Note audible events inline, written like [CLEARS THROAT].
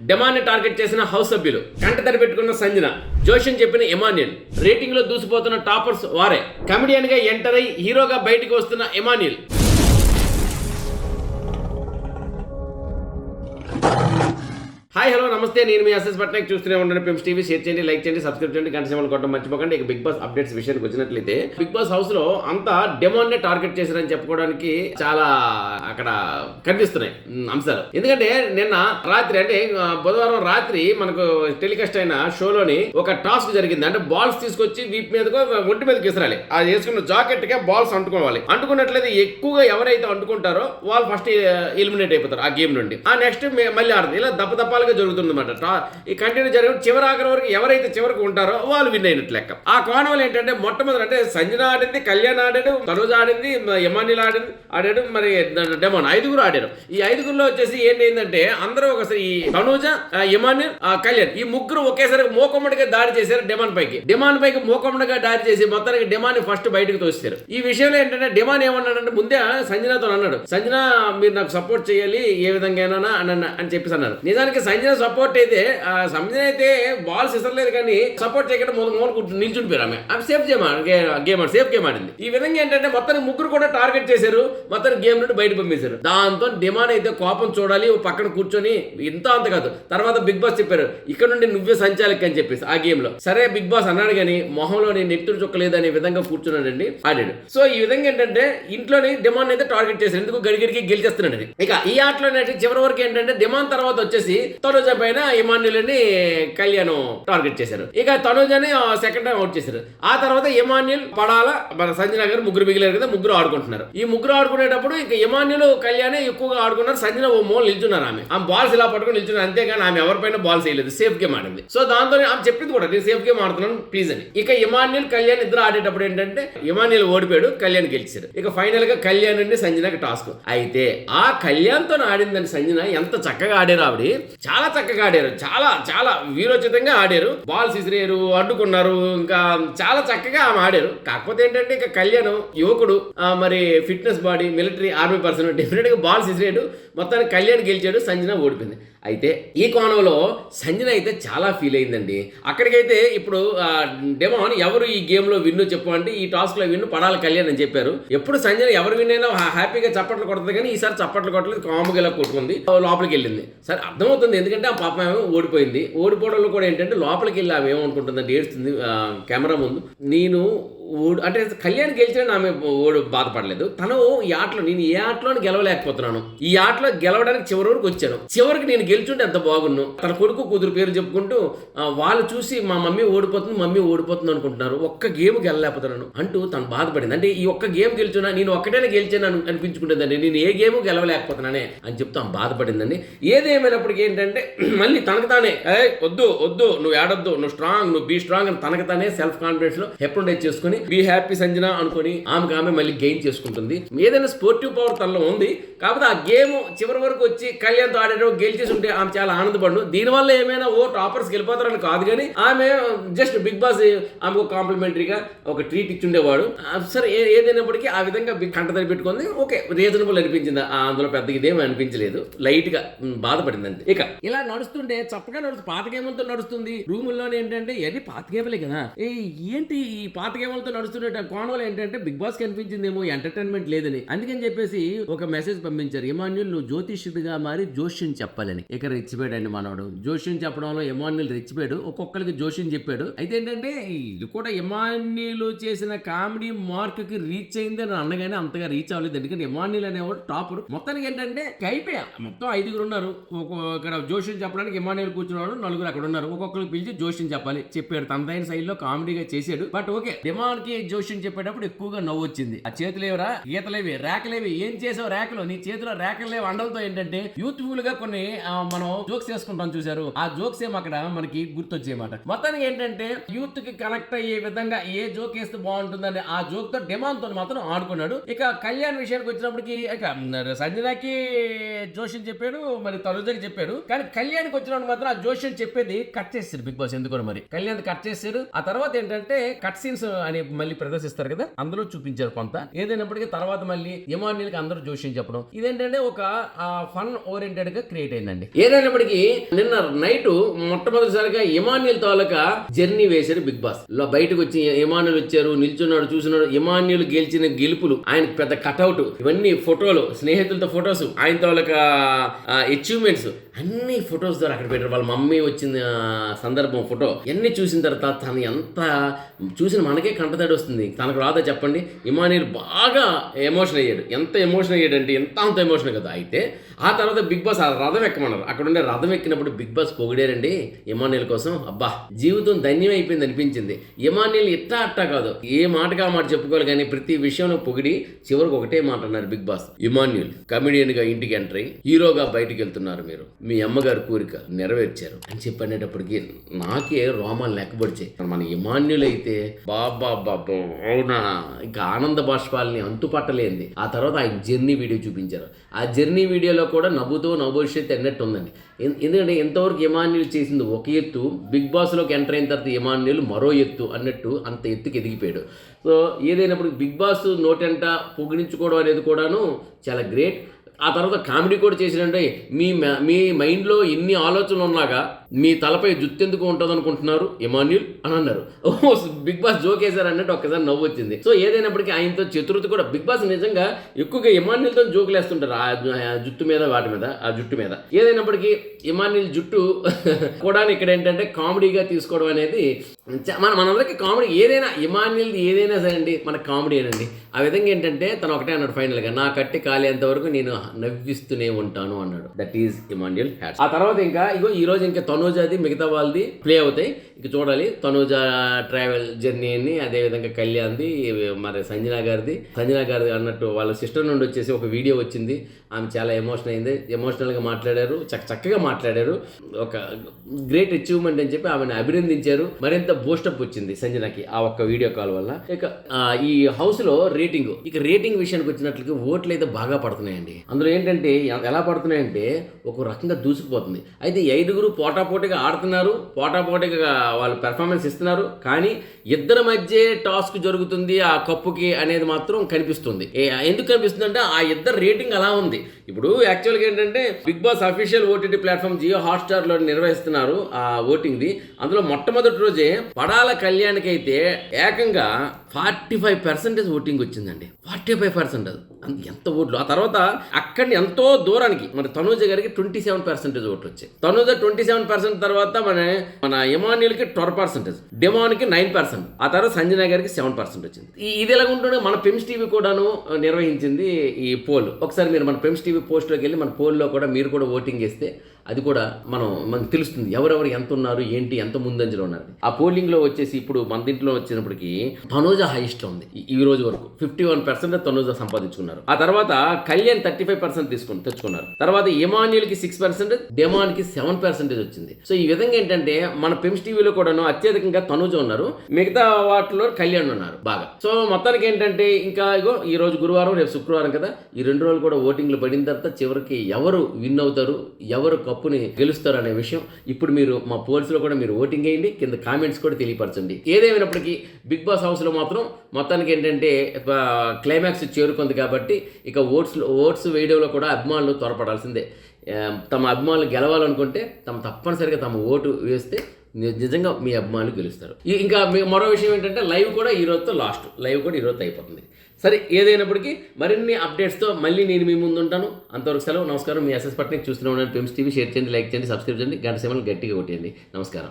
డెమాన్ని target చేసిన house సభ్యులు. కంట తడి పెట్టుకున్న సంజన. జోషన్ చెప్పిన ఎమాన్యుల్ రేటింగ్లో దూసిపోతున్న టాపర్స్ వారే. కమెడియన్గా ఎంటర్ అయి హీరోగా బయటకు వస్తున్న ఎమాన్యుల్ హాయ్ హలో నమస్తే. నేను మీ అసెస్ పట్నాయక్ చూస్తూనే ఉండండి. పిమ్స్ టీవీ షేర్ చేయండి లైక్ చేయండి సబ్స్క్రైబ్ చేయండి గంట సేవలు కొట్టడం మర్చిపోకండి. ఇక బిగ్ బాస్ అప్డేట్స్ విషయానికి వచ్చినట్లయితే బిగ్ బాస్ హౌస్లో అంతా డెమోన్నే టార్గెట్ చేశారని చెప్పుకోవడానికి చాలా అక్కడ కనిపిస్తున్నాయి అంశాలు. ఎందుకంటే నిన్న రాత్రి అంటే బుధవారం రాత్రి మనకు టెలికాస్ట్ అయిన షోలోని ఒక టాస్క్ జరిగింది. అంటే బాల్స్ తీసుకొచ్చి వీప్ మీదకో ఒంటి మీదకి విసిరాలి. అది వేసుకున్న జాకెట్ కే బాల్స్ అంటుకోవాలి. అంటుకున్నట్లయితే ఎక్కువగా ఎవరైతే అంటుకుంటారో వాళ్ళు ఫస్ట్ ఎలిమినేట్ అయిపోతారు ఆ గేమ్ నుండి. ఆ నెక్స్ట్ మళ్ళీ ఆడదు. ఇలా దప్ప జరుగుతుంది జరుగుతుందన్నమాట. ఈ కంటిన్యూ జరిగిన చివరి ఆఖరి వరకు ఎవరైతే చివరికి ఉంటారో వాళ్ళు విన్ అయినట్టు లెక్క. ఆ కోణంలో ఏంటంటే మొట్టమొదటి అంటే సంజన ఆడింది కళ్యాణ్ ఆడాడు తనుజ ఆడింది యమానిల్ ఆడింది ఆడాడు మరి డెమోన్ ఐదుగురు ఆడారు. ఈ ఐదుగురులో వచ్చేసి ఏంటంటే అందరూ ఒకసారి ఈ తనుజ యమానిల్ కళ్యాణ్ ఈ ముగ్గురు ఒకేసారి మోకమ్మడిగా దాడి చేశారు డెమాన్ పైకి. డిమాండ్ పైకి మోకమ్మడిగా దాడి చేసి మొత్తానికి డెమాన్ ఫస్ట్ బయటకు తోస్తారు ఈ విషయంలో ఏంటంటే డెమాన్ ఏమన్నాడంటే ముందే సంజనతో అన్నాడు. సంజన మీరు నాకు సపోర్ట్ చేయాలి ఏ విధంగా అని అని చెప్పేసి అన్నారు నిజానికి సంజన సపోర్ట్ అయితే ఆ, సంజన అయితే బాల్స్ ఇసరలేదు కానీ సపోర్ట్ చేయకుండా మొదలు మూల కూర్చొని నిల్చుండిపోయారు ఆమె. ఆమె safe game game safe game ఆడింది. ఈ విధంగా ఏంటంటే మొత్తానికి ముగ్గురు కూడా టార్గెట్ చేశారు. మొత్తానికి గేమ్ నుండి బయట పంపేశారు. దాంతో డిమాండ్ అయితే కోపం చూడాలి ఓ పక్కన కూర్చొని ఇంత అంత కాదు. తర్వాత బిగ్ బాస్ చెప్పారు ఇక్కడ నుండి నువ్వే సంచాలక్ అని చెప్పేసి ఆ గేమ్లో. సరే బిగ్ బాస్ అన్నాడు కానీ మొహంలో నేను నెత్తురు చుక్కలేదు అనే విధంగా కూర్చున్నాడండి ఆడాడు. సో ఈ విధంగా ఏంటంటే ఇంట్లోని డిమాండ్ అయితే టార్గెట్ చేశారు. ఎందుకు గడిగడికి గెలిచేస్తున్నాడు ఇక ఈ ఆటలో చివరి వరకు ఏంటంటే డిమాండ్ తర్వాత వచ్చేసి తనుజ పైన ఇమాన్యుల్ని కళ్యాణ్ టార్గెట్ చేశారు. ఇక తనుజని సెకండ్ టైం అవుట్ చేశారు. ఆ తర్వాత ఇమాన్యుల్ పడాల మన సంజన గారు ముగ్గురు మిగిలారు కదా ముగ్గురు ఆడుకుంటున్నారు. ఈ ముగ్గురు ఆడుకునేటప్పుడు ఇక ఇమాన్యుల్ కళ్యాణ్ ఎక్కువగా ఆడుకున్నారు. సంజన ఓ మోల్ నిల్చున్నారు ఆమె. ఆమె బాల్స్ ఇలా పట్టుకుని నిల్చున్నారు. అంతేగాని ఆమె ఎవరిపైన బాల్స్ వేయలేదు. సేఫ్ గేమ్ ఆడింది. సో దాంతో ఆమె చెప్పింది కూడా నేను సేఫ్ గేమ్ ఆడుతున్నాను ప్లీజ్ అని. ఇక ఇమాన్యుల్ కళ్యాణ్ ఇద్దరు ఆడేటప్పుడు ఏంటంటే ఇమాన్యుల్ ఓడిపోయాడు కళ్యాణ్ గెలిచారు. ఇక ఫైనల్గా కళ్యాణ్ అండి సంజనకి టాస్క్ అయితే ఆ కళ్యాణ్తో ఆడిందని సంజన ఎంత చక్కగా ఆడారు ఆవిడ. చాలా చక్కగా ఆడారు. చాలా చాలా వీరోచితంగా ఆడారు. బాల్స్ ఇసిరేరు అడ్డుకున్నారు. ఇంకా చాలా చక్కగా ఆమె ఆడారు. కాకపోతే ఏంటంటే ఇక కళ్యాణ్ యువకుడు మరి fitness body military army person డెఫినెట్గా బాల్స్ ఇసిరేడు మొత్తానికి కళ్యాణ్ గెలిచాడు సంజన ఓడిపోయింది. అయితే ఈ కోణంలో సంజన అయితే చాలా ఫీల్ అయిందండి. అక్కడికైతే ఇప్పుడు డెమోన్ ఎవరు ఈ గేమ్లో విన్ను చెప్పు అంటే ఈ టాస్క్లో విన్ను పడాలి కళ్యాణ్ అని చెప్పారు. ఎప్పుడు సంజన ఎవరు విన్ అయినా హ్యాపీగా చప్పట్లు కొడుతుంది కానీ ఈసారి చప్పట్లు కొట్టలేదు కాముగా ఇలా కొట్టుకుంది లోపలికి వెళ్ళింది. సరే అర్థమవుతుంది ఎందుకంటే ఆ పాప ఆమె ఓడిపోయింది. ఓడిపోవడంలో కూడా ఏంటంటే లోపలికి వెళ్ళి ఆమె ఏమనుకుంటుందంటే ఏడుస్తుంది కెమెరా ముందు. నేను ఓడు అంటే కళ్యాణ్ గెలిచిన ఆమె ఓడు బాధపడలేదు. తను ఈ ఆటలో నేను ఏ ఆటలో గెలవలేకపోతున్నాను. ఈ ఆటలో గెలవడానికి చివరి వరకు వచ్చాను. చివరికి నేను గెలిచుంటే ఎంత బాగున్ను తన కొడుకు కూతురు పేరు చెప్పుకుంటూ వాళ్ళు చూసి మా మమ్మీ ఓడిపోతుంది మమ్మీ ఓడిపోతుంది అనుకుంటున్నారు. ఒక్క గేమ్ గెలలేకపోతున్నాను అంటూ తను బాధపడింది. అంటే ఈ ఒక్క గేమ్ గెలిచున్నా నేను ఒక్కటైనా గెలిచాను అనిపించుకుంటుందండి. నేను ఏ గేమ్ గెలవలేకపోతున్నానే అని చెప్తూ ఆమె బాధపడిందండి. ఏదేమైనప్పటికీ ఏంటంటే [CLEARS THROAT] మళ్ళీ తనకు తానే "ఏ, వద్దు వద్దు నువ్వు ఏడొద్దు నువ్వు స్ట్రాంగ్ నువ్వు బీ స్ట్రాంగ్ అని తనకు తానే సెల్ఫ్ కాన్ఫిడెన్స్లో చేసుకుని చేసుకుని బీ హ్యాపీ సంజన అనుకుని ఆమెకు ఆమె మళ్ళీ గెయిన్ చేసుకుంటుంది. ఏదైనా స్పోర్టివ్ పవర్ తనలో ఉంది. కాకపోతే ఆ గేమ్ చివరి వరకు వచ్చి కళ్యాణ్తో ఆడేటప్పుడు గెలిచేసి ఉంటే ఆమె చాలా ఆనందపడు దీనివల్ల ఏమైనా ఓ టాపర్స్ గెలిపోతారని కాదు కానీ ఆమె జస్ట్ బిగ్ బాస్ ఆమెకు కాంప్లిమెంటరీగా ఒక ట్రీట్ ఇచ్చుండేవాడు. సరే ఏదైనప్పటికీ ఆ విధంగా కంటదని పెట్టుకుంది. ఓకే రీజనబుల్ అనిపించింది. ఆ, అందులో పెద్ద ఇదేమీ అనిపించలేదు. లైట్గా బాధపడిందండి. బాధపడింది ఇక ఇలా నడుస్తుంటే చప్పగా నడుస్తుంది పాత గేములతో నడుస్తుంది. రూముల్లోనే ఏంటంటే ఇవన్నీ పాత గేమలే కదా. ఏంటి ఈ పాత గేములతో నడుస్తుండే కోణంలో ఏంటంటే బిగ్ బాస్ కనిపించిందేమో ఎంటర్టైన్మెంట్ లేదని. అందుకని చెప్పేసి ఒక మెసేజ్ పంపించారు. ఇమాన్యుల్ నువ్వు జ్యోతిష్యుడిగా మారి జోష్యం చెప్పాలని. ఇక రెచ్చిపోయాడు అండి మనోడు. జోష్యం చెప్పడంలో ఇమాన్యుల్ రెచ్చిపోయాడు. ఒక్కొక్కరికి జోష్యం చెప్పాడు. అయితే ఏంటంటే ఇది కూడా ఇమాన్యుల్ చేసిన కామెడీ మార్క్కి రీచ్ అయింది అని అనగానే అంతగా రీచ్ అవ్వలేదు. ఎందుకంటే ఇమాన్యుల్ అనేవాడు టాపర్. మొత్తానికి ఏంటంటే అయిపోయా మొత్తం ఐదుగురు ఉన్నారు. ఇక్కడ జోష్యం చెప్పడానికి ఇమాన్యుల్ కూర్చున్నాడు నలుగురు అక్కడ ఉన్నారు. ఒక్కొక్కరికి పిలిచి జోష్యం చెప్పాలి. చెప్పాడు. తనదైన శైలిలో కామెడీగా చేశాడు. బట్ ఓకే డిమాండ్ కి జోష్యం చెప్పేటప్పుడు ఎక్కువగా నవ్వు వచ్చింది ఆ చేతులేవరా గీతలేవి రేకలేవి ఏం చేసావు రేకలు నీ చేతిలో రేకలు లేవు. అండలతో ఏంటంటే యూత్ఫుల్గా కొన్ని మనం జోక్స్ చేసుకుంటాం చూసారు ఆ జోక్స్ ఏమో అక్కడ మనకి గుర్తొచ్చేయమాట. మొత్తానికి ఏంటంటే యూత్కి కనెక్ట్ అయ్యే విధంగా ఏ జోక్ వేస్తే బాగుంటుందని ఆ జోక్తో డిమాండ్తో మాత్రం ఆడుకున్నాడు. ఇక కళ్యాణ్ విషయానికి వచ్చినప్పటికి ఇక సంజనాకి జోష్యం చెప్పాడు మరి తనుజకి చెప్పాడు. కానీ కళ్యాణ్కి వచ్చినప్పుడు మాత్రం ఆ జోషి చెప్పేది కట్ చేస్తారు బిగ్ బాస్. ఎందుకో మరి? కళ్యాణ్ కట్ చేశారు ఆ తర్వాత ఏంటంటే కట్ సీన్స్ అని మళ్ళీ ప్రదర్శిస్తారు కదా? అందులో చూపించారు కొంత. ఏదైనప్పటికీ తర్వాత మళ్ళీ ఇమాన్యుల్కి అందరూ జోషి చెప్పడం. ఇదేంటంటే ఒక ఫన్ ఓరియంటెడ్గా క్రియేట్ అయిందండి. ఏదైనప్పటికీ నిన్న నైట్ మొట్టమొదటిసారిగా ఇమాన్యుల్ తాలూకా జర్నీ వేశారు బిగ్ బాస్. లో బయటకు వచ్చి ఇమాన్యుల్ వచ్చారు నిల్చున్నాడు చూసినాడు ఇమాన్యుల్ గెలిచిన గెలుపులు ఆయన పెద్ద కటౌట్ ఇవన్నీ ఫోటోలు స్నేహితులతో ఫొటోస్ ఆయన తాలూకా అచీవ్మెంట్స్ అన్ని ఫొటోస్ ద్వారా అక్కడ పెట్టారు. వాళ్ళ మమ్మీ వచ్చిన సందర్భం ఫోటో ఇవన్నీ చూసిన తర్వాత తను ఎంత చూసిన మనకే తడి వస్తుంది. తనకు రాదా చెప్పండి. ఇమానీల్ బాగా ఎమోషన్ అయ్యాడు. ఎంత ఎమోషన్ అయ్యాడంటే ఎంత అంత ఎమోషన్ కదా. అయితే ఆ తర్వాత బిగ్ బాస్ ఆ రథం ఎక్కమన్నారు. అక్కడ ఉండే రథం ఎక్కినప్పుడు బిగ్ బాస్ పొగిడారండి ఇమానీల్ కోసం. అబ్బా జీవితం ధన్యం అయిపోయింది అనిపించింది. ఇమానీల్ ఇట్టా అట్టా కాదు. ఏ మాటగా ఆ మాట చెప్పుకోవాలి కానీ ప్రతి విషయంలో పొగిడి చివరికి ఒకటే మాట అన్నారు బిగ్ బాస్. ఇమాన్యుల్ కమిడియన్గా ఇంటికి ఎంటర్ అయ్యి హీరోగా బయటికి వెళ్తున్నారు మీరు. మీ అమ్మగారు కోరిక నెరవేర్చారు. అని చెప్పనేటప్పటికి నాకే రోమాలు లెక్కబడిచాయి. మన ఇమాన్యుల్ అయితే బాబా బాబా అవునా? ఇంకా ఆనంద బాష్పాలని అంతుపట్టలేంది. ఆ తర్వాత ఆయన జర్నీ వీడియో చూపించారు. ఆ జర్నీ వీడియోలో కూడా నవ్వుతూ నవ్వుషత్ అన్నట్టు ఉందండి ఎందుకంటే ఎంతవరకు ఇమాన్యుల్ చేసింది ఒక ఎత్తు బిగ్ బాస్లోకి ఎంటర్ అయిన తర్వాత ఇమాన్యుల్ మరో ఎత్తు అన్నట్టు అంత ఎత్తుకి ఎదిగిపోయాడు. సో ఏదైనప్పుడు బిగ్ బాస్ నోటంట పొగిడించుకోవడం అనేది కూడాను చాలా గ్రేట్. ఆ తర్వాత కామెడీ కూడా చేసినంటే మీ మీ మైండ్లో ఎన్ని ఆలోచనలు ఉన్నాగా మీ తలపై జుత్తెందుకు ఉంటుంది అనుకుంటున్నారు ఇమాన్యుల్ అని అన్నారు. ఓ బిగ్ బాస్ జోక్ వేశారు అన్నట్టు ఒక్కసారి నవ్వు వచ్చింది. సో ఏదైనప్పటికీ ఆయనతో చతుర్థి కూడా బిగ్ బాస్ నిజంగా ఎక్కువగా ఇమాన్యుల్తో జోకులు వేస్తుంటారు. ఆ జుట్టు మీద వాటి మీద ఆ జుట్టు మీద. ఏదైనప్పటికీ ఇమాన్యుల్ జుట్టు [LAUGHS] కూడా ఇక్కడ ఏంటంటే కామెడీగా తీసుకోవడం అనేది మన మనందరికీ కామెడీ ఏదైనా ఇమాన్యుల్ది ఏదైనా సరే అండి మన కామెడీ అండి ఆ విధంగా ఏంటంటే తను ఒకటే అన్నాడు ఫైనల్గా నా కట్టి కాలేంత వరకు నేను నవ్విస్తూనే ఉంటాను అన్నాడు. దట్ ఈజ్ ఇమాన్యుల్ హ్యాట్ ఆ తర్వాత ఇంకా ఇగో ఈ రోజు ఇంకా తనూజాది మిగతా వాళ్ళది ప్లే అవుతాయి. ఇక చూడాలి. తనూజ ట్రావెల్ జర్నీ అని అదేవిధంగా కళ్యాణ్ది మరి సంజన గారిది. సంజన గారిది అన్నట్టు వాళ్ళ సిస్టర్ నుండి వచ్చేసి ఒక వీడియో వచ్చింది. ఆమె చాలా ఎమోషన్ అయింది. ఎమోషనల్గా మాట్లాడారు. చక్క చక్కగా మాట్లాడారు. ఒక గ్రేట్ అచీవ్మెంట్ అని చెప్పి ఆమెను అభినందించారు. మరింత బూస్టప్ వచ్చింది సంజనకి ఆ ఒక్క వీడియో కాల్ వల్ల. ఇక ఈ హౌస్లో రేటింగ్ ఇక రేటింగ్ విషయానికి వచ్చినట్లకి ఓట్లు అయితే బాగా పడుతున్నాయండి. అందులో ఏంటంటే ఎలా పడుతున్నాయంటే ఒక రకంగా దూసుకుపోతుంది. అయితే ఐదుగురు పోటా పోటాపోటీగా ఆడుతున్నారు పోటాపోటీగా వాళ్ళు పెర్ఫార్మెన్స్ ఇస్తున్నారు. కానీ ఇద్దరి మధ్య టాస్క్ జరుగుతుంది ఆ కప్పుకి అనేది మాత్రం కనిపిస్తుంది. ఎందుకు కనిపిస్తుందంటే ఆ ఇద్దరు రేటింగ్ అలా ఉంది. ఇప్పుడు యాక్చువల్గా ఏంటంటే Bigg Boss official OTT platform Jio హాట్స్టార్లో నిర్వహిస్తున్నారు ఆ ఓటింగ్ ది అందులో మొట్టమొదటి రోజే పడాల కళ్యాణ్కి అయితే ఏకంగా ఫార్టీ ఫైవ్ పర్సెంటేజ్ ఓటింగ్ వచ్చిందండి. ఫార్టీ ఫైవ్ పర్సెంట్ ఎంత ఓట్లు? ఆ తర్వాత అక్కడిని ఎంతో దూరానికి మరి తనూజ గారికి ట్వంటీ సెవెన్ పర్సెంటేజ్ ఓట్లు వచ్చాయి తనూజ ట్వంటీ సెవెన్ పర్సెంట్ తర్వాత మన మన ఇమాన్యుల్కి ట్వెల్వ్ పర్సెంటేజ్ డెమాన్కి నైన్ పర్సెంట్ ఆ తర్వాత సంజయ్ గారికి సెవెన్ పర్సెంట్ వచ్చింది. ఇది ఎలా ఉంటుండే మన పెమ్స్ టీవీ కూడాను నిర్వహించింది ఈ పోల్. ఒకసారి మీరు మన పెమ్స్ టీవీ పోస్ట్లోకి వెళ్ళి మన పోల్లో కూడా మీరు కూడా ఓటింగ్ చేస్తే అది కూడా మనం మనకు తెలుస్తుంది ఎవరెవరు ఎంత ఉన్నారు ఏంటి ఎంత ముందంజలో ఉన్నారు. ఆ పోలింగ్లో వచ్చేసి ఇప్పుడు మన దీంట్లో వచ్చినప్పటికి తనూజ హైయెస్ట్ ఉంది ఈ- రోజు వరకు. ఫిఫ్టీ వన్ పర్సెంట్ తనూజ సంపాదించుకున్నారు. ఆ తర్వాత కళ్యాణ్ థర్టీ ఫైవ్ పర్సెంట్ తీసుకుని తెచ్చుకున్నారు. తర్వాత ఇమాన్యుల్కి సిక్స్ పర్సెంట్ డెమాన్కి సెవెన్ పర్సెంటేజ్ వచ్చింది. సో ఈ విధంగా ఏంటంటే మన పిమ్స్ టీవీలో కూడాను అత్యధికంగా తనుజ ఉన్నారు. మిగతా వాటిలో కళ్యాణ్ ఉన్నారు బాగా. సో మొత్తానికి ఏంటంటే ఇంకా ఇగో ఈ రోజు గురువారం రేపు శుక్రవారం కదా ఈ రెండు రోజులు కూడా ఓటింగ్లు పడిన తర్వాత చివరికి ఎవరు విన్ అవుతారు ఎవరు కప్పుని గెలుస్తారు అనే విషయం ఇప్పుడు మీరు మా పోల్స్లో కూడా మీరు ఓటింగ్ వేయండి కింద కామెంట్స్ కూడా తెలియపరచండి. ఏదేమైనప్పటికీ బిగ్ బాస్ హౌస్లో మాత్రం మొత్తానికి ఏంటంటే క్లైమాక్స్ చేరుకుంది కాబట్టి ఇక ఓట్స్ ఓట్స్ వేయడంలో కూడా అభిమానులు త్వరపడాల్సిందే. తమ అభిమానులు గెలవాలనుకుంటే తమ తప్పనిసరిగా తమ ఓటు వేస్తే నిజంగా మీ అభిమానులు గెలుస్తారు. ఇంకా మీ- మరో విషయం ఏంటంటే లైవ్ కూడా ఈ రోజుతో లాస్ట్. లైవ్ కూడా ఈ రోజు అయిపోతుంది. సరే ఏదైనప్పటికీ మరిన్ని అప్డేట్స్తో మళ్ళీ నేను మీ ముందు ఉంటాను. అంతవరకు సెలవు నమస్కారం. మీ ఎస్ఎస్ పట్నకి చూస్తూనే ఉన్నాను ఫిల్మ్స్ టీవీ షేర్ చేయండి లైక్ చేయండి సబ్స్క్రైబ్ చేయండి. గంట సేవలు గట్టిగా కొట్టేయండి. నమస్కారం.